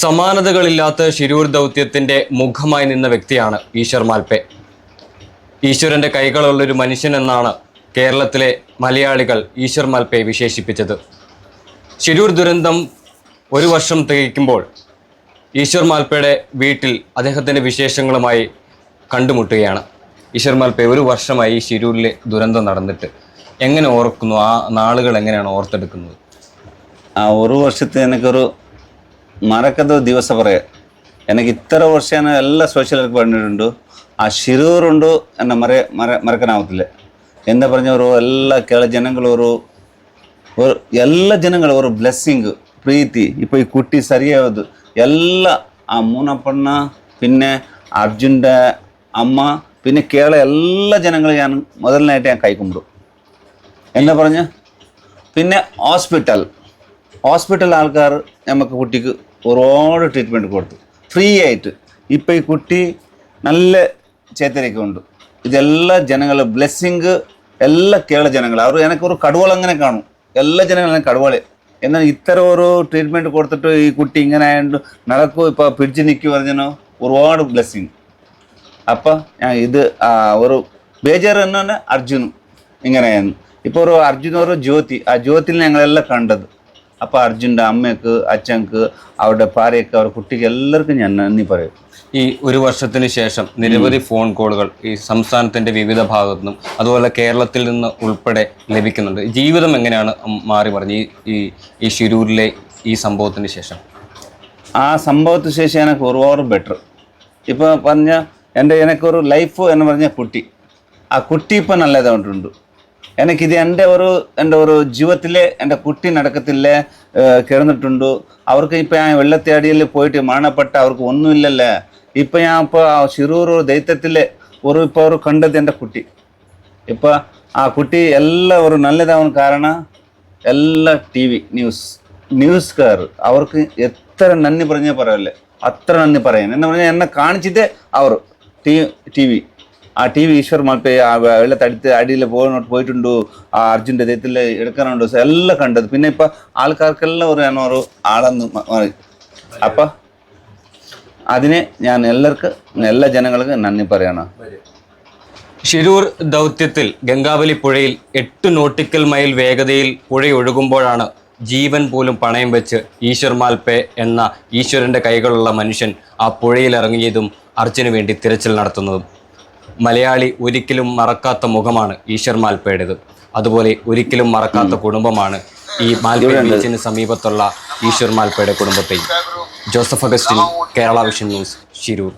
സമാനതകളില്ലാത്ത ശിരൂർ ദൗത്യത്തിന്റെ മുഖമായി നിന്ന വ്യക്തിയാണ് ഈശ്വർ മാൽപ്പെ ഈശ്വരന്റെ കൈകളുള്ളൊരു മനുഷ്യൻ എന്നാണ് കേരളത്തിലെ മലയാളികൾ ഈശ്വർ മാൽപ്പയെ വിശേഷിപ്പിച്ചത്. ശിരൂർ ദുരന്തം ഒരു വർഷം തികയ്ക്കുമ്പോൾ ഈശ്വർ മാൽപ്പയുടെ വീട്ടിൽ അദ്ദേഹത്തിന്റെ വിശേഷങ്ങളുമായി കണ്ടുമുട്ടുകയാണ്. ഈശ്വർ മാൽപ്പെ ഒരു വർഷമായി ഈ ശിരൂരിലെ ദുരന്തം നടന്നിട്ട് എങ്ങനെ ഓർക്കുന്നു? ആ നാളുകൾ എങ്ങനെയാണ് ഓർത്തെടുക്കുന്നത്? ആ ഒരു വർഷത്തെ എനിക്കൊരു ಮರಕದ ದಿವಸ ಬರೆಯ ನನಗೆ ಇತ್ತರ ವರ್ಷ ಎಲ್ಲ ಸೋಷಿಯಲ್ ವರ್ಕ್ பண்ணிட்டு ಆ ಶಿರೂರುಂಡು ನನ್ನ ಮರೆ ಮರ ಮರಕನಾಗುತ್ತಿಲ್ಲ ಎಂದ ಪರಂಜವರು ಎಲ್ಲ ಕೆಳ ಜನಗಳವರು ஒரு ಎಲ್ಲ ಜನಗಳ ബ്ലെസ്സിങ് പ്രീതി. ഇപ്പോൾ ഈ കുട്ടി ശരിയാവത് എല്ലാ ആ മൂന്നപ്പണ്ണ പിന്നെ അർജുന്റെ അമ്മ പിന്നെ കേരള എല്ലാ ജനങ്ങളും ഞാൻ മുതലിനായിട്ട് ഞാൻ കൈക്കുമ്പിടും എന്നാ പറഞ്ഞ പിന്നെ ഹോസ്പിറ്റൽ ഹോസ്പിറ്റൽ ആൾക്കാർ നമുക്ക് കുട്ടിക്ക് ഒരുപാട് ട്രീറ്റ്മെന്റ് കൊടുത്തു. ഫ്രീ ആയിട്ട്. ഇപ്പോൾ ഈ കുട്ടി നല്ല ചേത്തരയ്ക്കുണ്ട് ഇതെല്ലാ ജനങ്ങൾ ബ്ലെസ്സിങ് എല്ലാ കേരള ജനങ്ങൾ അവർ എനിക്കൊരു കടുവൾ അങ്ങനെ കാണും. എല്ലാ ജനങ്ങളും കടുവളെ എന്നാൽ ഇത്തരം ഒരു ട്രീറ്റ്മെന്റ് കൊടുത്തിട്ട് ഈ കുട്ടി ഇങ്ങനെ ആയതുകൊണ്ട് നടക്കും ഇപ്പോൾ പിടിച്ച് നിൽക്കും പറഞ്ഞോ ഒരുപാട് ബ്ലെസ്സിങ് അപ്പം ഇത് ഒരു ഒരു എന്ന് തന്നെ അർജുനും ഇങ്ങനെയായിരുന്നു ഇപ്പോൾ ഒരു അർജുൻ ഒരു ജ്യോതി. ആ ജ്യോതിയിൽ ഞങ്ങളെല്ലാം കണ്ടത്. അപ്പോൾ അർജുന്റെ അമ്മയ്ക്ക് അച്ഛൻക്ക് അവരുടെ ഭാര്യയ്ക്ക് അവരുടെ കുട്ടിക്ക് എല്ലാവർക്കും ഞാൻ നന്ദി പറയും. ഈ ഒരു വർഷത്തിന് ശേഷം നിരവധി ഫോൺ കോളുകൾ ഈ സംസ്ഥാനത്തിന്റെ വിവിധ ഭാഗത്തു നിന്നും അതുപോലെ കേരളത്തിൽ നിന്ന് ഉൾപ്പെടെ ലഭിക്കുന്നുണ്ട്. ജീവിതം എങ്ങനെയാണ് മാറി മറിഞ്ഞ് ഈ ഈ ഷിരൂരിലെ ശിരൂരിലെ ഈ സംഭവത്തിന് ശേഷം. ആ സംഭവത്തിന് ശേഷം എനിക്ക് ഒരുപാട് ബെറ്റർ ഇപ്പോൾ പറഞ്ഞ എന്റെ എനിക്കൊരു ലൈഫ് എന്ന് പറഞ്ഞ കുട്ടി. ആ കുട്ടി ഇപ്പം നല്ലതായിട്ടുണ്ട്. എനിക്കിത് എന്റെ ഒരു എന്റെ ഒരു ജീവിതത്തിലെ എന്റെ കുട്ടി നടക്കത്തില്ലേ കിടന്നിട്ടുണ്ട്. അവർക്ക് ഇപ്പം ഞാൻ വെള്ളത്തെ അടിയിൽ പോയിട്ട് മരണപ്പെട്ട അവർക്ക് ഒന്നുമില്ലല്ലേ? ഇപ്പം ഞാൻ ഇപ്പോൾ ആ ശിറൂർ ദൈത്യത്തിൽ ഒരു ഇപ്പോൾ ഒരു കണ്ടത് എന്റെ കുട്ടി. ഇപ്പോൾ ആ കുട്ടി എല്ലാം ഒരു നല്ലതാവുന്ന കാരണം എല്ലാ ടി വി ന്യൂസ് ന്യൂസ്കാർ അവർക്ക് എത്ര നന്ദി പറഞ്ഞാൽ പറയല്ലേ? അത്ര നന്ദി പറയാൻ. എന്ന് പറഞ്ഞാൽ എന്നെ കാണിച്ചിട്ട് അവർ ടി ടി വി. ആ ടി വി ഈശ്വർ മാൽപ്പെ ആ വെള്ളത്തടുത്ത് അടിയിൽ പോയിട്ട് പോയിട്ടുണ്ട്? ആ അർജുന്റെ ദൈവത്തിൽ എടുക്കാനുണ്ട്? എല്ലാം കണ്ടത്. പിന്നെ ഇപ്പം ആൾക്കാർക്കെല്ലാം ഒരു ഞാൻ ഒരു ആളെന്ന് മാറി. അപ്പം അതിനെ ഞാൻ എല്ലാവർക്കും എല്ലാ ജനങ്ങൾക്കും നന്ദി പറയണം. ശിരൂർ ദൗത്യത്തിൽ ഗംഗാവലി പുഴയിൽ എട്ട് നോട്ടിക്കൽ മൈൽ വേഗതയിൽ പുഴയൊഴുകുമ്പോഴാണ് ജീവൻ പോലും പണയം വെച്ച് ഈശ്വർ മാൽപ്പെ എന്ന ഈശ്വരന്റെ കൈകളുള്ള മനുഷ്യൻ ആ പുഴയിൽ ഇറങ്ങിയതും അർജുന് വേണ്ടി തിരച്ചിൽ നടത്തുന്നതും. മലയാളി ഒരിക്കലും മറക്കാത്ത മുഖമാണ് ഈശ്വർ മാൽപ്പയുടേത് അതുപോലെ ഒരിക്കലും മറക്കാത്ത കുടുംബമാണ് ഈ മാൽപ്പ ബീച്ചിന് സമീപത്തുള്ള ഈശ്വർ മാൽപ്പയുടെ കുടുംബത്തെയും Joseph Augustine Kerala vision news Shirur.